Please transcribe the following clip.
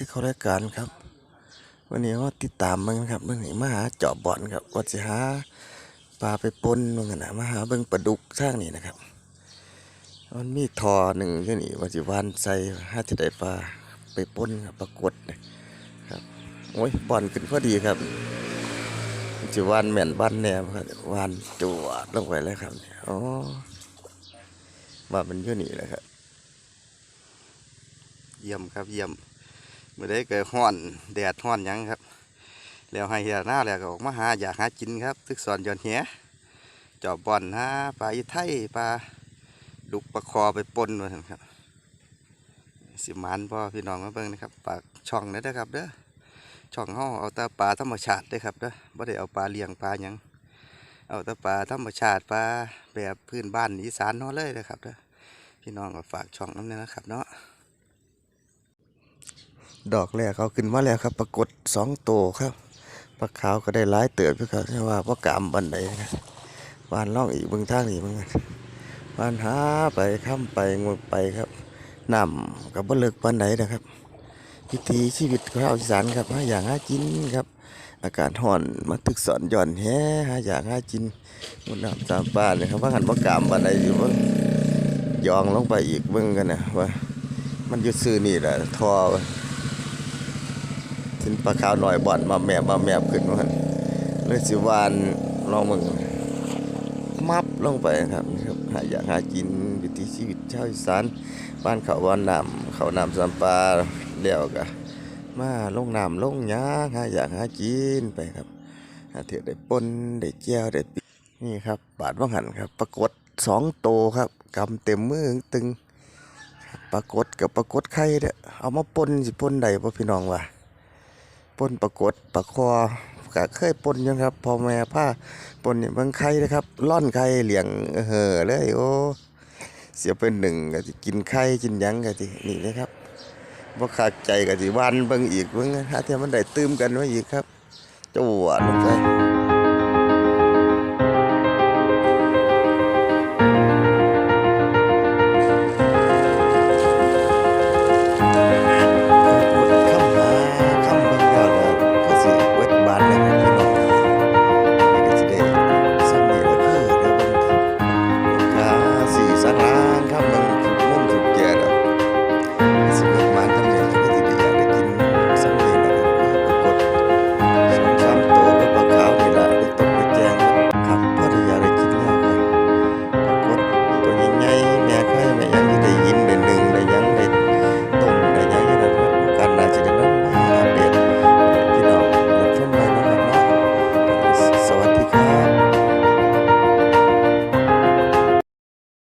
ที่เขาได้การครับ วันนี้ว่าติดตามมันครับวันนี้มาหาเจาะบ่อนครับว่าจะหาปลาไปปนมันกันนะมาหาเบิ่งปลาดุกทางนี้นะครับ มันมีทอหนึ่งที่นี่ว่าจะวานใส่ห้าจะได้ปลาไปปนครับปรากฏนะครับโอ้ยบ่อนขึ้นพอดีครับจะวานแม่นบ้านแนมครับวานจวดลงไปเลยครับอ๋อว่ามันยู่นี่แหละครับเยี่ยมครับเยี่ยม มื่อได้เกิดห้อนแดดห้อนยังครับแล้วให้เฮียหน้าแล้วก็ออกมาหาอยากหากินครับทึกสอนย้อนเหียจอบบอนหาปลาอีไทยปลาดุกปลาคอไปปนมาครับ สิมันพ่อพี่น้องมาเบิ่งนะครับปากช่องนี่นะครับเด้อช่องเฮาเอาต่ปลาธรรมชาติเด้ครับเด้อบ่ได้เอาปลาเลี้ยงปลาหยังเอาต่ปลาธรรมชาติปลาแบบพื้นบ้านอีสานเฮาเลยนะครับเด้อพี่น้องก็ฝากช่องน้ำเนี่ยนะครับเนาะ ดอกแรกเขาขึ้นมาแล้วครับ ปรากฏสองโตวครับปลาขาวก็ได้หลายเติบอยู่ครับแต่ว่าพ่อกามบันไดครับวานล่องอีกเบื้องทางนี่เบื้องนั้นวานหาไปข้ามไปงดไปครับนำกับบ่เลิกปันไดนะครับวิถีชีวิตของเราอีสานครับหาอย่างหากินครับ อากาศห่อนมาตึกสอนหย่อนแฮ่หาอย่างหากินมุดน้ำตามบ้านเลยครับว่าหันพ่อกามบันไดอยู่เบิ่งยองลงไปอีกเบิ่งกันนะว่า มันยู่ซื่อนี่แหละทอ สินปลาขาวหน่อยบ่อนมาแมบมาแมบขึ้นมาเลยสิวานลองมึงมับลงไปครับหาอยากหากินวิถีชีวิตชาวอีสานบ้านเขาวานน้ำเขาน้ำสามปลาแล้วก็มาลงน้ำลงหยางหาอยากหากินไปครับหาเถือได้ปนได้แก้วได้ปีนี่ครับบาดว่างหันครับปรากฏสองโตครับกำเต็มมือตึงปรากฏกับปรากฏไข่เด้อเอามาปนสิปนใดพ่พี่น้องว่า ปนปรากฏปลาคอก็เคยปนอยังครับ พอแม่ผ้าปนเนี่ยบางไข่นะครับล่อนไข่เหลียงเห่อเลยโอ้เสียเป็นหนึ่งก็จะกินไข่กินยังก็จะนี่นะครับบ่ขาดใจก็จะวันเบิ่งอีกเบิ่งถ้าเทียมันได้ตื้มกันไว้อีกครับจวดลงไป